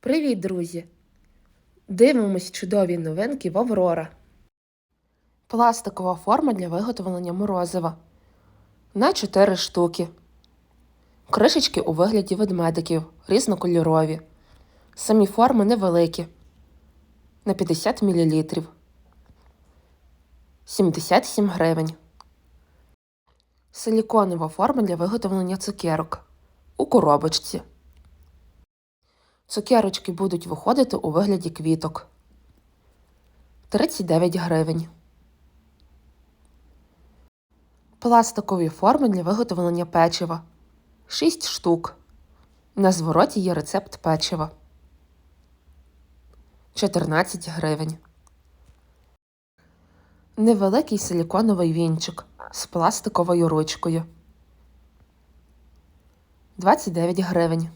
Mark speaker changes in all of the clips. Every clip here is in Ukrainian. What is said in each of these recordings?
Speaker 1: Привіт, друзі! Дивимось чудові новинки в Аврора. Пластикова форма для виготовлення морозива. На 4 штуки. Кришечки у вигляді ведмедиків, різнокольорові. Самі форми невеликі. На 50 мл. 77 гривень. Силіконова форма для виготовлення цукерок. У коробочці. Цукерочки будуть виходити у вигляді квіток. 39 гривень. Пластикові форми для виготовлення печива. 6 штук. На звороті є рецепт печива. 14 гривень. Невеликий силіконовий вінчик з пластиковою ручкою. 29 гривень.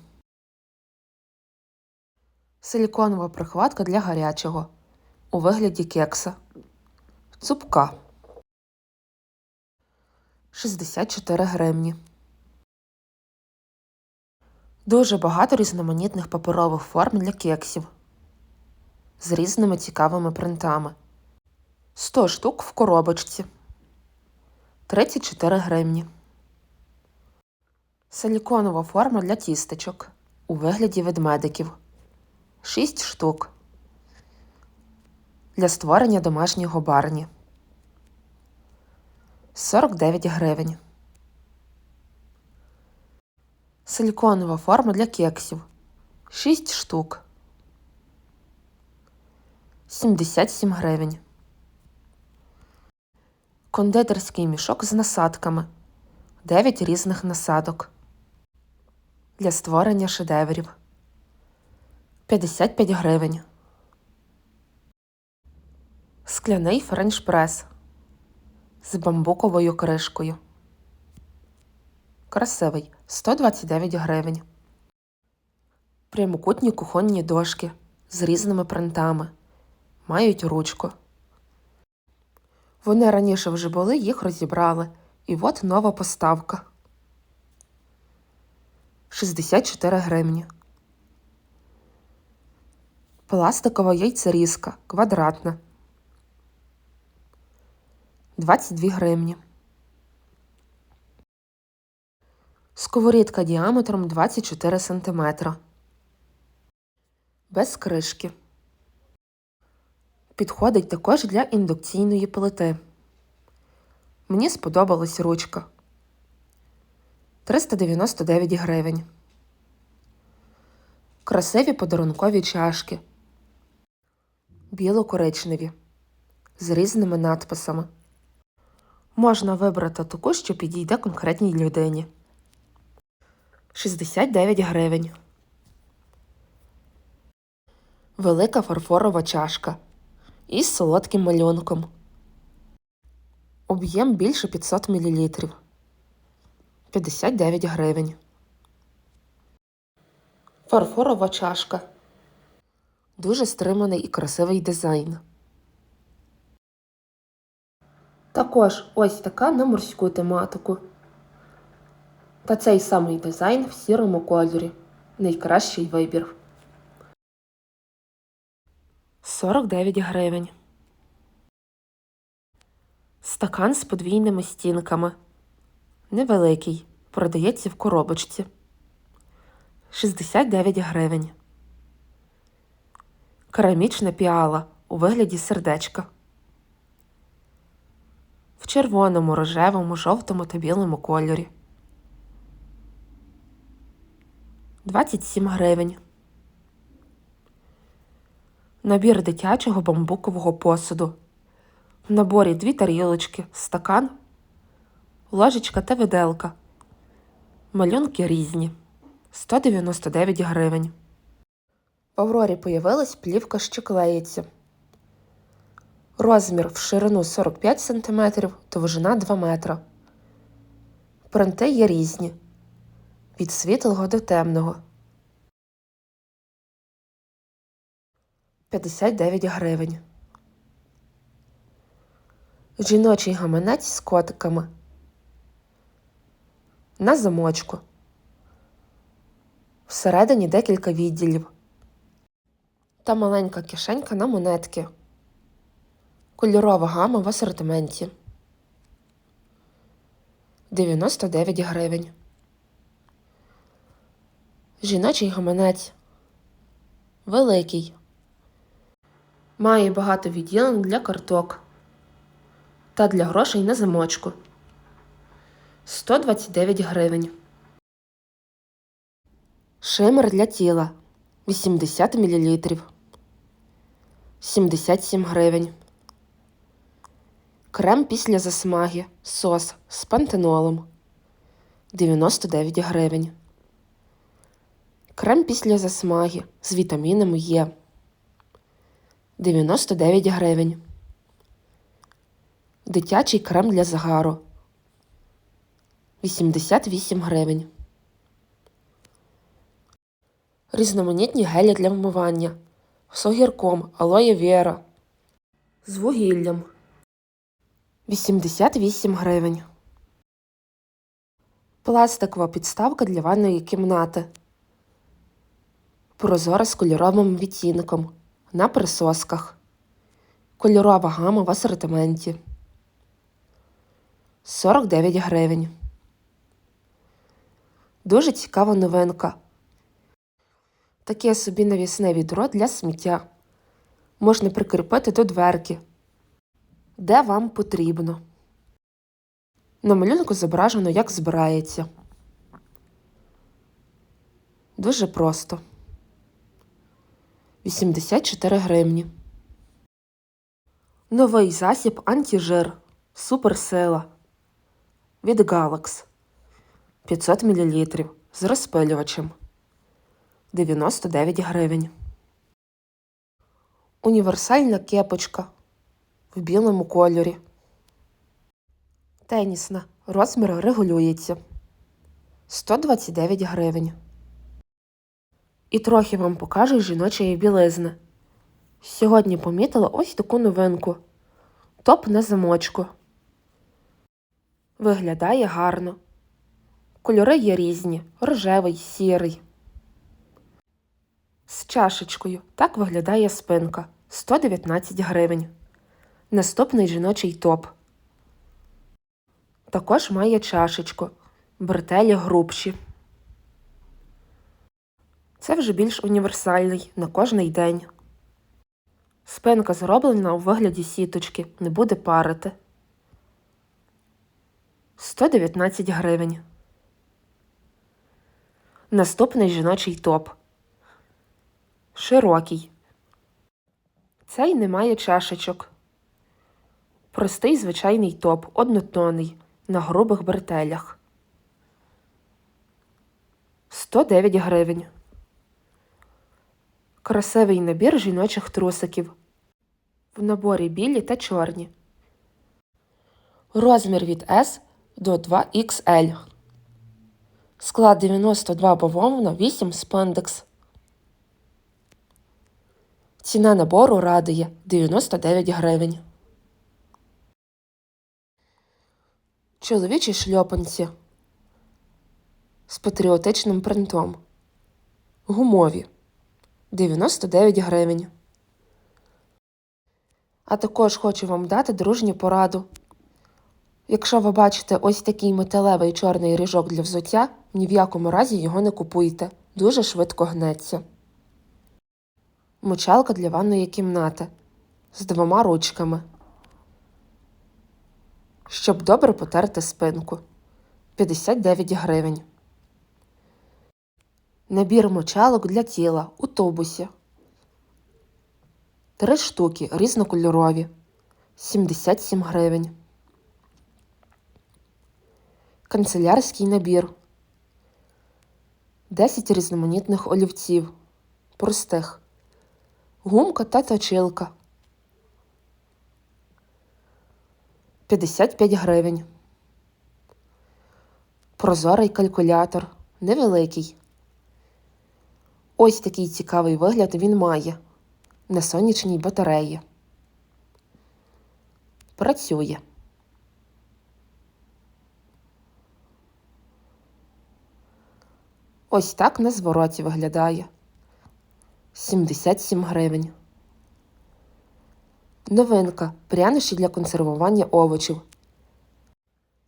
Speaker 1: Силіконова прихватка для гарячого у вигляді кекса. Цупка. 64 гривні. Дуже багато різноманітних паперових форм для кексів з різними цікавими принтами. 100 штук в коробочці. 34 гривні. Силіконова форма для тістечок у вигляді ведмедиків. 6 штук. Для створення домашнього барні. 49 гривень. Силіконова форма для кексів. 6 штук. 77 гривень. Кондитерський мішок з насадками. 9 різних насадок. Для створення шедеврів. 55 гривень. Скляний френч-прес з бамбуковою кришкою. Красивий 129 гривень. Прямокутні кухонні дошки з різними принтами. Мають ручку. Вони раніше вже були, їх розібрали. І от нова поставка. 64 гривні. Пластикова яйцерізка квадратна. 22 гривні. Сковорідка діаметром 24 см. Без кришки. Підходить також для індукційної плити. Мені сподобалась ручка. 399 гривень. Красиві подарункові чашки. Біло-коричневі. З різними надписами. Можна вибрати таку, що підійде конкретній людині. 69 гривень. Велика фарфорова чашка із солодким малюнком. Об'єм більше 500 мл. 59 гривень. Фарфорова чашка. Дуже стриманий і красивий дизайн. Також ось така на морську тематику. Та цей самий дизайн в сірому кольорі. Найкращий вибір. 49 гривень. Стакан з подвійними стінками. Невеликий. Продається в коробочці. 69 гривень. Керамічна піала у вигляді сердечка. В червоному, рожевому, жовтому та білому кольорі. 27 гривень. Набір дитячого бамбукового посуду. В наборі дві тарілочки, стакан, ложечка та виделка. Малюнки різні. 199 гривень. В Аврорі появилась плівка, що клеїться. Розмір в ширину 45 см, довжина 2 метра. Принти є різні. Від світлого до темного. 59 гривень. Жіночий гаманець з котиками. На замочку. Всередині декілька відділів. Та маленька кишенька на монетки. Кольорова гама в асортименті. 99 гривень. Жіночий гаманець. Великий. Має багато відділень для карток та для грошей на замочку. 129 гривень. Шимер для тіла 80 мл. 77 гривень. Крем після засмаги. Сос з пантенолом 99 гривень. Крем після засмаги з вітаміном Е 99 гривень. Дитячий крем для загару 88 гривень. Різноманітні гелі для вмивання з огірком, алоє вера з вугіллям 88 гривень. Пластикова підставка для ванної кімнати. Прозора з кольоровим відтінком на присосках. Кольорова гама в асортименті. 49 гривень. Дуже цікава новинка. Таке собі навісне відро для сміття. Можна прикріпити до дверки, де вам потрібно. На малюнку зображено, як збирається. Дуже просто. 84 гривні. Новий засіб антижир. Суперсила. Від Galax. 500 мл з розпилювачем. 99 гривень. Універсальна кепочка в білому кольорі. Тенісна. Розмір регулюється. 129 гривень. І трохи вам покажу жіночої білизни. Сьогодні помітила ось таку новинку. Топ на замочку. Виглядає гарно. Кольори є різні: рожевий, сірий. З чашечкою. Так виглядає спинка. 119 гривень. Наступний жіночий топ. Також має чашечку. Бретелі грубші. Це вже більш універсальний на кожний день. Спинка зроблена у вигляді сіточки, не буде парити. 119 гривень. Наступний жіночий топ. Широкий. Цей не має чашечок. Простий звичайний топ, однотонний, на грубих бретелях. 109 гривень. Красивий набір жіночих трусиків. В наборі білі та чорні. Розмір від S до 2XL. Склад 92 бавовна, 8 спандекс. Ціна набору радує 99 гривень. Чоловічі шльопанці з патріотичним принтом. Гумові 99 гривень. А також хочу вам дати дружню пораду. Якщо ви бачите ось такий металевий чорний ріжок для взуття, ні в якому разі його не купуйте. Дуже швидко гнеться. Мочалка для ванної кімнати з двома ручками. Щоб добре потерти спинку 59 гривень. Набір мочалок для тіла у тубусі. Три штуки різнокольорові 77 гривень. Канцелярський набір. 10 різноманітних олівців. Простих. Гумка та точилка. 55 гривень. Прозорий калькулятор. Невеликий. Ось такий цікавий вигляд він має на сонячній батареї. Працює. Ось так на звороті виглядає. 77 гривень. Новинка. Прянощі для консервування овочів.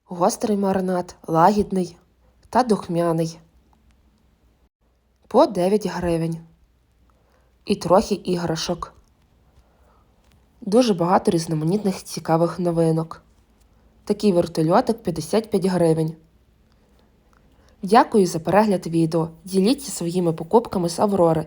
Speaker 1: Гострий маринад, лагідний та духмяний. По 9 гривень. І трохи іграшок. Дуже багато різноманітних цікавих новинок. Такий вертольотик 55 гривень. Дякую за перегляд відео. Діліться своїми покупками з Аврори.